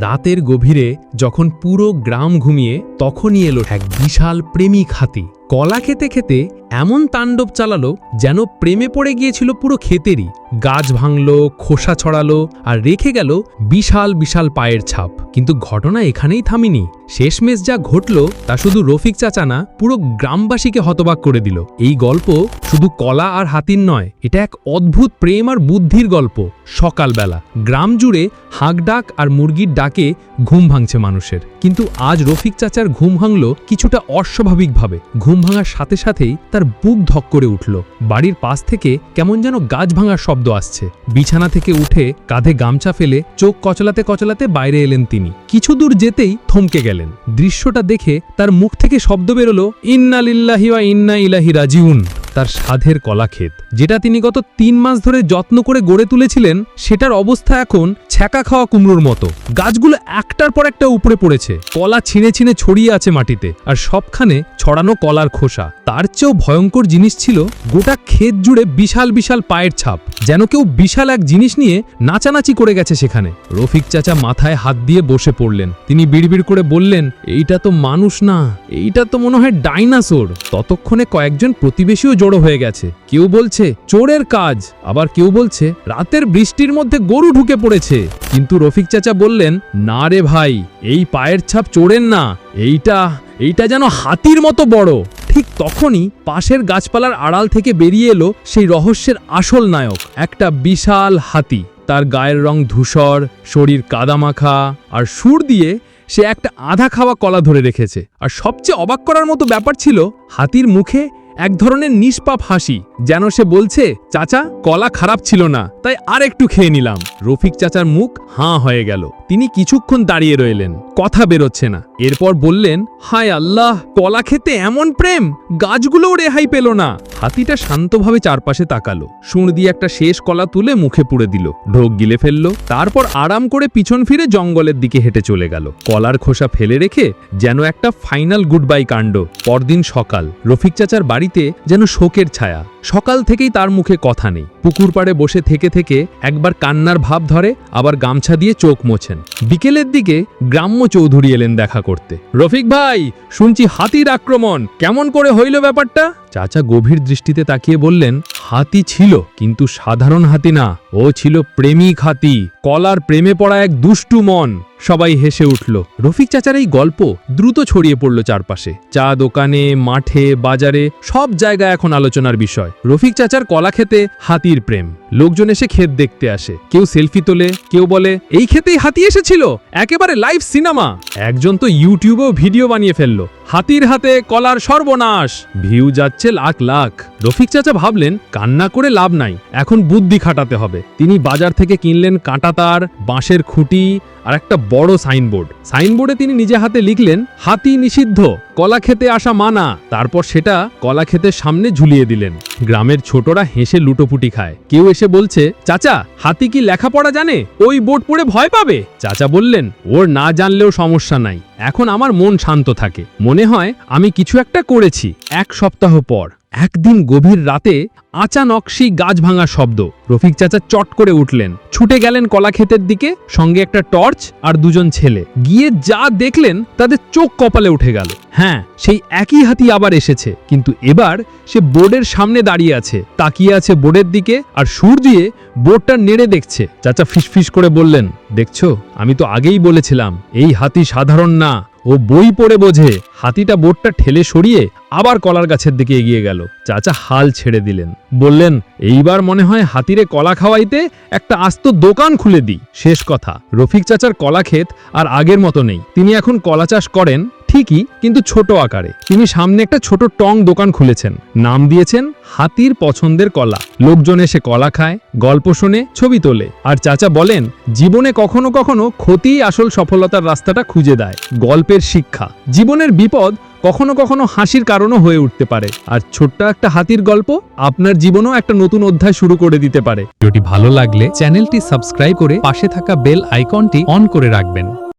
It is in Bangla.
রাতের গভীরে যখন পুরো গ্রাম ঘুমিয়ে তখনই এলো এক বিশাল প্রেমিক হাতি। কলা খেতে খেতে এমন তাণ্ডব চালালো যেন প্রেমে পড়ে গিয়েছিল পুরো ক্ষেতেরই। গাছ ভাঙল, খোসা ছড়ালো আর রেখে গেল বিশাল বিশাল পায়ের ছাপ। কিন্তু ঘটনা এখানেই থামিনি। শেষমেশ যা ঘটল, তা শুধু রফিক চাচা না, পুরো গ্রামবাসীকে হতবাক করে দিল। এই গল্প শুধু কলা আর হাতির নয়, এটা এক অদ্ভুত প্রেম আর বুদ্ধির গল্প। সকালবেলা, গ্রাম জুড়ে হাঁক ডাক আর মুরগির ডাকে ঘুম ভাঙছে মানুষের। কিন্তু আজ রফিক চাচার ঘুম ভাঙল কিছুটা অস্বাভাবিকভাবে। ঘুম ভাঙার সাথে সাথেই তার বুক ধক করে উঠল। বাড়ির পাশ থেকে কেমন যেন গাছ ভাঙার শব্দ আসছে। বিছানা থেকে উঠে কাঁধে গামছা ফেলে চোখ কচলাতে কচলাতে বাইরে এলেন তিনি। কিছু দূর যেতেই থমকে গেলেন। দৃশ্যটা দেখে তার মুখ থেকে শব্দ বেরোলো ইন্না লিল্লাহি ইন্না ইলাহি রাজিউন। তার সাধের কলাক্ষেত, যেটা তিনি গত তিন মাস ধরে যত্ন করে গড়ে তুলেছিলেন, সেটার অবস্থা এখন ছ্যাঁকা খাওয়া কুমড়োর মতো। গাছগুলো একটার পর একটা উপরে পড়েছে। কলা ছিঁড়ে ছিঁড়ে ছড়িয়ে আছে মাটিতে, আর সবখানে ছড়ানো কলার খোসা। তার চেয়েও ভয়ঙ্কর জিনিস ছিল গোটা ক্ষেত জুড়ে বিশাল বিশাল পায়ের ছাপ, যেন কেউ বিশাল এক জিনিস নিয়ে নাচানাচি করে গেছে সেখানে। রফিক চাচা মাথায় হাত দিয়ে বসে পড়লেন। তিনি বিড়বিড় করে বললেন, এইটা তো মানুষ না, এইটা তো মনে হয় ডাইনাসোর। ততক্ষণে কয়েকজন প্রতিবেশীও জড়ো হয়ে গেছে। কেউ বলছে, চোরের কাজ। আবার কেউ বলছে, রাতের বৃষ্টির মধ্যে গরু ঢুকে পড়েছে। কিন্তু রফিক চাচা বললেন, না রে ভাই, এই পায়ের ছাপ চোরের না। এইটা এইটা যেন হাতির মতো বড়। ঠিক তখনই পাশের গাছপালার আড়াল থেকে বেরিয়ে এলো সেই রহস্যের আসল নায়ক, একটা বিশাল হাতি। তার গায়ের রং ধূসর, শরীর কাদামাখা, আর সুর দিয়ে সে একটা আধা খাওয়া কলা ধরে রেখেছে। আর সবচেয়ে অবাক করার মতো ব্যাপার ছিল, হাতির মুখে এক ধরনের নিষ্পাপ হাসি। যেন সে বলছে, চাচা, কলা খারাপ ছিল না। তাই আর একটু খেয়ে নিলাম। রফিক চাচার মুখ হাঁ হয়ে গেল। তিনি কিছুক্ষণ দাঁড়িয়ে রইলেন। কথা বেরোচ্ছে না। এরপর বললেন, হায় আল্লাহ, কলা খেতে এমন প্রেম! গাছগুলোও রেহাই পেল না! হাতিটা শান্তভাবে চারপাশে তাকালো। সুঁড় দিয়ে একটা শেষ কলা তুলে মুখে পুড়ে দিল। ঢোক গিলে ফেলল। তারপর আরাম করে পিছন ফিরে জঙ্গলের দিকে হেঁটে চলে গেল। কলার খোসা ফেলে রেখে যেন একটা ফাইনাল গুড বাই কাণ্ড। পরদিন সকাল। রফিক চাচার বাড়িতে যেন শোকের ছায়া। সকাল থেকেই তার মুখে কথা নেই। পুকুর পাড়ে বসে থেকে থেকে একবার কান্নার ভাব ধরে, আবার গামছা দিয়ে চোখ মোছেন। বিকেলের দিকে গ্রাম্য চৌধুরী এলেন দেখা করতে। রফিক ভাই, শুনছি হাতির আক্রমণ। কেমন করে হইল ব্যাপারটা? চাচা গভীর দৃষ্টিতে তাকিয়ে বললেন হাতি ছিল, কিন্তু সাধারণ হাতি না। ও ছিল প্রেমিক হাতি। কলার প্রেমে পড়া এক দুষ্টু মন। সবাই হেসে উঠল, রফিক চাচার এই গল্প দ্রুত ছড়িয়ে পড়ল চারপাশে। চা দোকানে, মাঠে, বাজারে, সব জায়গায় এখন আলোচনার বিষয়। রফিক চাচার কলা খেতে হাতির প্রেম। লোকজন এসে ক্ষেত দেখতে আসে। কেউ সেলফি তোলে, কেউ বলে, এই ক্ষেতেই হাতি এসেছিল, একেবারে লাইভ সিনেমা। একজন তো ইউটিউবেও ভিডিও বানিয়ে ফেলল। হাতির হাতে কলার সর্বনাশ। ভিউ যাচ্ছে লাখ লাখ। রফিক চাচা ভাবলেন, কান্না করে লাভ নাই, এখন বুদ্ধি খাটাতে হবে। তিনি বাজার থেকে কিনলেন কাঁটাতার বাঁশের খুঁটি আর একটা বড় সাইনবোর্ড। সাইনবোর্ডে তিনি নিজে হাতে লিখলেন, হাতি নিষিদ্ধ, কলা খেতে আসা মানা। তারপর সেটা কলা ক্ষেতের সামনে ঝুলিয়ে দিলেন। গ্রামের ছোটরা হেসে লুটোপুটি খায়। কেউ এসে বলছে, চাচা, হাতি কি লেখাপড়া জানে? ওই বোর্ড পড়ে ভয় পাবে? চাচা বললেন, ওর না জানলেও সমস্যা নাই। এখন আমার মন শান্ত থাকে। মনে হয় আমি কিছু একটা করেছি, এক সপ্তাহ পর। একদিন গভীর রাতে আচানক সেই গাছ ভাঙা শব্দ। রফিক চাচা চট করে উঠলেন। ছুটে গেলেন কলাক্ষেতের দিকে, সঙ্গে একটা টর্চ আর দুজন ছেলে। গিয়ে যা দেখলেন, তাদের চোখ কপালে উঠে গেল। হ্যাঁ সেই একই হাতি আবার এসেছে। কিন্তু এবার সে বোর্ডের সামনে দাঁড়িয়ে আছে। তাকিয়ে আছে বোর্ডের দিকে আর সুর দিয়ে বোর্ডটা নেড়ে দেখছে। চাচা ফিসফিস করে বললেন, দেখছ, আমি তো আগেই বলেছিলাম, এই হাতি সাধারণ না। ও বই পড়ে বোঝে। হাতিটা বোটটা ঠেলে সরিয়ে আবার কলার গাছের দিকে এগিয়ে গেল। চাচা হাল ছেড়ে দিলেন। বললেন, এইবার মনে হয় হাতিরে কলা খাওয়াইতে একটা আস্ত দোকান খুলে দিই। শেষ কথা। রফিক চাচার কলা ক্ষেত আর আগের মতো নেই। তিনি এখন কলা চাষ করেন ঠিকই, কিন্তু ছোট আকারে। তিনি সামনে একটা ছোট টং দোকান খুলেছেন। নাম দিয়েছেন হাতির পছন্দের কলা। লোকজন এসে কলা খায়, গল্প শোনে, ছবি তোলে। আর চাচা বলেন, জীবনে কখনো কখনো ক্ষতিই আসল সফলতার রাস্তাটা খুঁজে দেয়। গল্পের শিক্ষা। জীবনের বিপদ কখনো কখনো হাসির কারণও হয়ে উঠতে পারে। আর ছোট্ট একটা হাতির গল্প আপনার জীবনেও একটা নতুন অধ্যায় শুরু করে দিতে পারে। ভিডিওটি ভালো লাগলে চ্যানেলটি সাবস্ক্রাইব করে পাশে থাকা বেল আইকনটি অন করে রাখবেন।